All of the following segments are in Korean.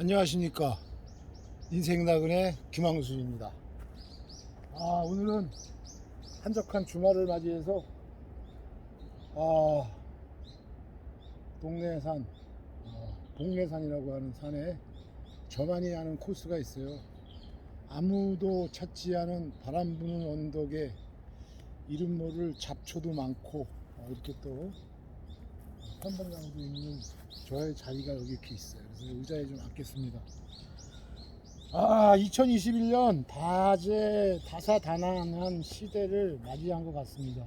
안녕하십니까. 인생나그네 김항순입니다. 아 오늘은 한적한 주말을 맞이해서 아 동네산 어, 복례산이라고 하는 산에 저만이 아는 코스가 있어요. 아무도 찾지 않은 바람 부는 언덕에 이름 모를 잡초도 많고 어, 이렇게 또 선방장도 있는 저의 자리가 여기 이렇게 있어요. 그래서 의자에 좀 앉겠습니다. 아, 2021년 다재 다사다난한 시대를 맞이한 것 같습니다.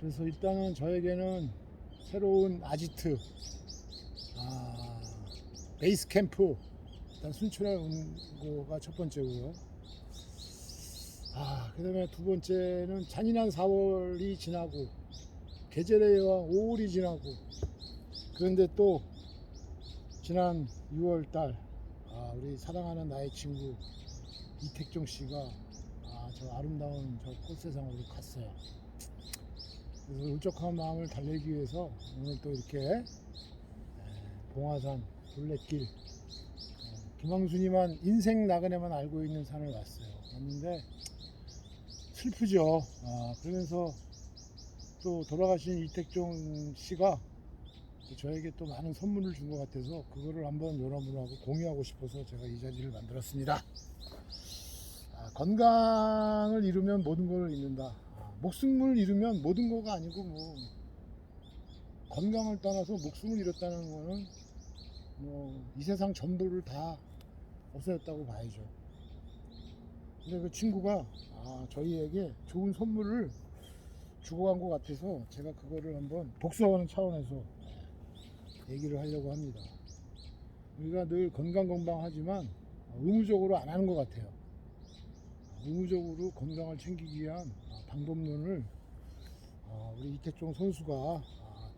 그래서 일단은 저에게는 새로운 아지트, 아, 베이스 캠프, 일단 순천에 온 거가 첫 번째고요. 아, 그 다음에 두 번째는 잔인한 4월이 지나고 계절의 여왕 5월이 지나고 그런데 또 지난 6월 달 아, 우리 사랑하는 나의 친구 이택종 씨가 아, 저 아름다운 저 꽃세상으로 갔어요. 그래서 울적한 마음을 달래기 위해서 오늘 또 이렇게 에, 봉화산 둘레길 에, 김황순이만 인생 나그네만 알고 있는 산을 왔어요. 왔는데 슬프죠. 아, 그러면서 또 돌아가신 이택종 씨가 또 저에게 또 많은 선물을 준 것 같아서 그거를 한번 여러분하고 공유하고 싶어서 제가 이 자리를 만들었습니다. 아, 건강을 잃으면 모든 걸 잃는다. 아, 목숨을 잃으면 모든 거가 아니고 뭐 건강을 떠나서 목숨을 잃었다는 거는 뭐 이 세상 전부를 다 없어졌다고 봐야죠. 근데 그 친구가 아, 저희에게 좋은 선물을 주고 간 것 같아서 제가 그거를 한번 복수하는 차원에서 얘기를 하려고 합니다. 우리가 늘 건강건강하지만 의무적으로 안 하는 것 같아요. 의무적으로 건강을 챙기기 위한 방법론을 어, 우리 이태종 선수가 아,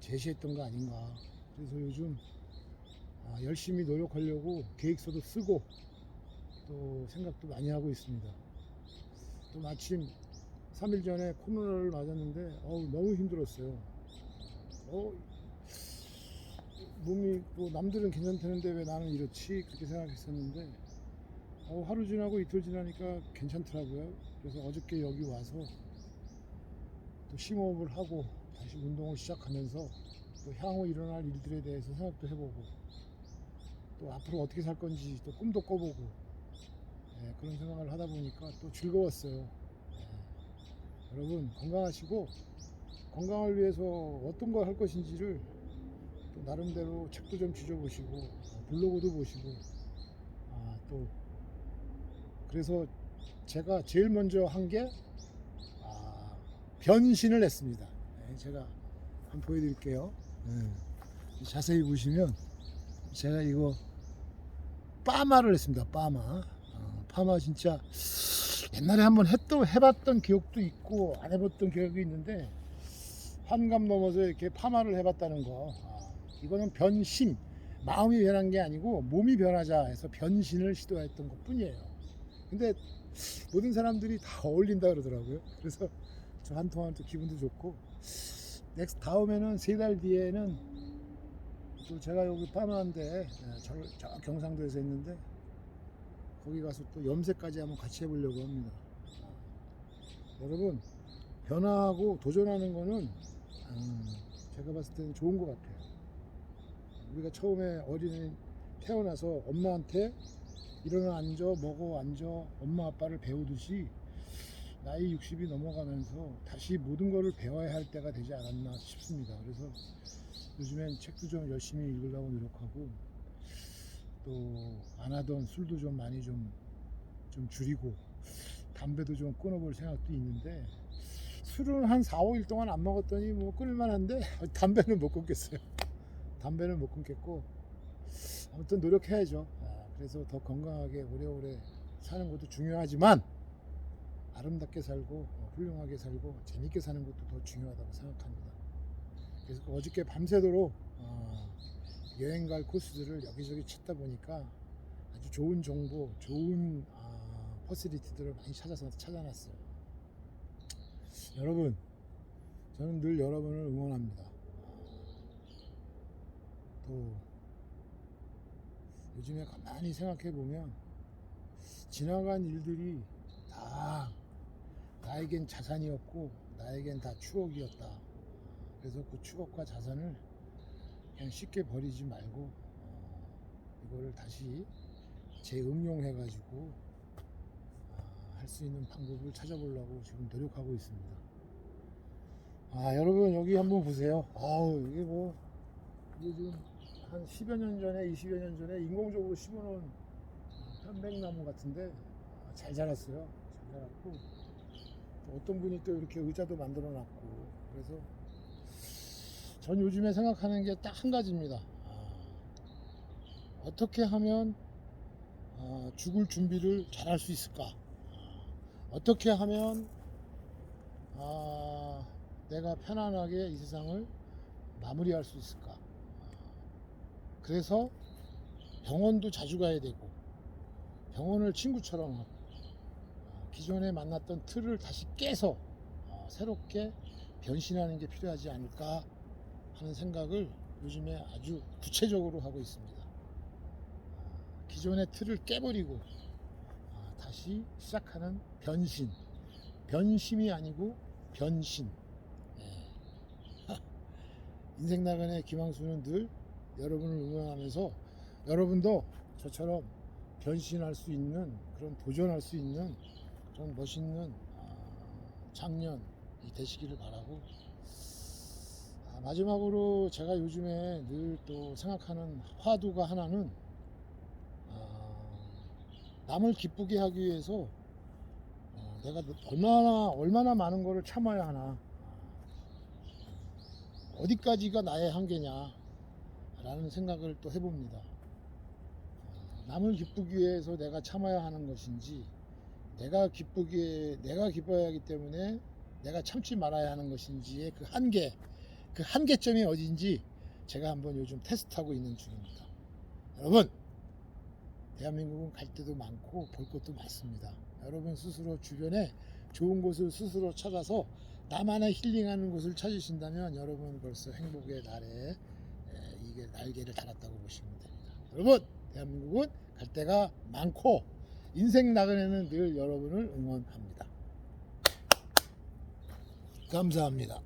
제시했던 거 아닌가. 그래서 요즘 아, 열심히 노력하려고 계획서도 쓰고 또 생각도 많이 하고 있습니다. 또 마침 3일 전에 코로나를 맞았는데 어우, 너무 힘들었어요. 어, 몸이 뭐 남들은 괜찮다는데 왜 나는 이렇지 그렇게 생각했었는데 어, 하루 지나고 이틀 지나니까 괜찮더라고요. 그래서 어저께 여기 와서 또 심호흡을 하고 다시 운동을 시작하면서 또 향후 일어날 일들에 대해서 생각도 해보고 또 앞으로 어떻게 살 건지 또 꿈도 꿔보고 예, 그런 생각을 하다 보니까 또 즐거웠어요. 예. 여러분 건강하시고 건강을 위해서 어떤 걸 할 것인지를 또 나름대로 책도 좀 뒤져보시고 어, 블로그도 보시고 아, 또 그래서 제가 제일 먼저 한게 아, 변신을 했습니다. 네, 제가 한번 보여드릴게요. 네. 자세히 보시면 제가 이거 파마를 했습니다. 파마. 어, 파마 진짜 옛날에 한번 했던 해봤던 기억도 있고 안 해봤던 기억이 있는데 환감 넘어서 이렇게 파마를 해봤다는 거. 아, 이거는 변신. 마음이 변한 게 아니고 몸이 변하자 해서 변신을 시도했던 것 뿐이에요. 근데 모든 사람들이 다 어울린다 그러더라고요. 그래서 저한 통한 또 기분도 좋고 넥스트 다음에는 세 달 뒤에는 또 제가 여기 파마한데 저, 저 경상도에서 했는데 거기 가서 또 염색까지 한번 같이 해보려고 합니다. 여러분 변화하고 도전하는 거는 음, 제가 봤을 때는 좋은 것 같아요. 우리가 처음에 어린이 태어나서 엄마한테 일어나 앉아 먹어 앉아 엄마 아빠를 배우듯이 나이 60이 넘어가면서 다시 모든 것을 배워야 할 때가 되지 않았나 싶습니다. 그래서 요즘엔 책도 좀 열심히 읽으려고 노력하고 또 안 하던 술도 좀 많이 좀, 좀 줄이고 담배도 좀 끊어볼 생각도 있는데 술은 한 4, 5일 동안 안 먹었더니 뭐 끊을만한데 담배는 못 끊겠어요. 담배는 못 끊겠고 아무튼 노력해야죠. 아, 그래서 더 건강하게 오래오래 사는 것도 중요하지만 아름답게 살고 어, 훌륭하게 살고 재밌게 사는 것도 더 중요하다고 생각합니다. 그래서 어저께 밤새도록 어, 여행 갈 코스들을 여기저기 찾다 보니까 아주 좋은 정보, 좋은 아, 퍼시리티들을 많이 찾아서 찾아놨어요. 여러분, 저는 늘 여러분을 응원합니다. 또 요즘에 가만히 생각해 보면 지나간 일들이 다 나에겐 자산이었고 나에겐 다 추억이었다. 그래서 그 추억과 자산을 그냥 쉽게 버리지 말고 어, 이거를 다시 재응용해 가지고 할수 있는 방법을 찾아보려고 지금 노력하고 있습니다. 아 여러분 여기 한번 보세요. 아우 이게 뭐 이게 지금 한 10여 년 전에 20여 년 전에 인공적으로 심어놓은 편백나무 같은데 아, 잘 자랐어요. 잘 자랐고 또 어떤 분이 또 이렇게 의자도 만들어 놨고 그래서 전 요즘에 생각하는 게 딱 한 가지입니다. 아, 어떻게 하면 아, 죽을 준비를 잘 할 수 있을까? 아, 어떻게 하면 아, 내가 편안하게 이 세상을 마무리할 수 있을까? 아, 그래서 병원도 자주 가야 되고 병원을 친구처럼 아, 기존에 만났던 틀을 다시 깨서 아, 새롭게 변신하는 게 필요하지 않을까 하는 생각을 요즘에 아주 구체적으로 하고 있습니다. 아, 기존의 틀을 깨버리고 아, 다시 시작하는 변신. 변심이 아니고 변신. 예. 인생 나간의 김항수는 늘 여러분을 응원하면서 여러분도 저처럼 변신할 수 있는 그런 도전할 수 있는 그런 멋있는 아, 작년이 되시기를 바라고 아, 마지막으로 제가 요즘에 늘 또 생각하는 화두가 하나는 아, 남을 기쁘게 하기 위해서 어, 내가 얼마나 얼마나 많은 거를 참아야 하나 아, 어디까지가 나의 한계냐 라는 생각을 또 해봅니다 아, 남을 기쁘기 위해서 내가 참아야 하는 것인지 내가 기쁘게 내가 기뻐야 하기 때문에 내가 참지 말아야 하는 것인지의 그 한계 그 한계점이 어딘지 제가 한번 요즘 테스트하고 있는 중입니다. 여러분, 대한민국은 갈 데도 많고 볼 것도 많습니다. 여러분 스스로 주변에 좋은 곳을 스스로 찾아서 나만의 힐링하는 곳을 찾으신다면 여러분 벌써 행복의 날에 에, 이게 날개를 달았다고 보시면 됩니다. 여러분, 대한민국은 갈 데가 많고 인생 나그네는 늘 여러분을 응원합니다. 감사합니다.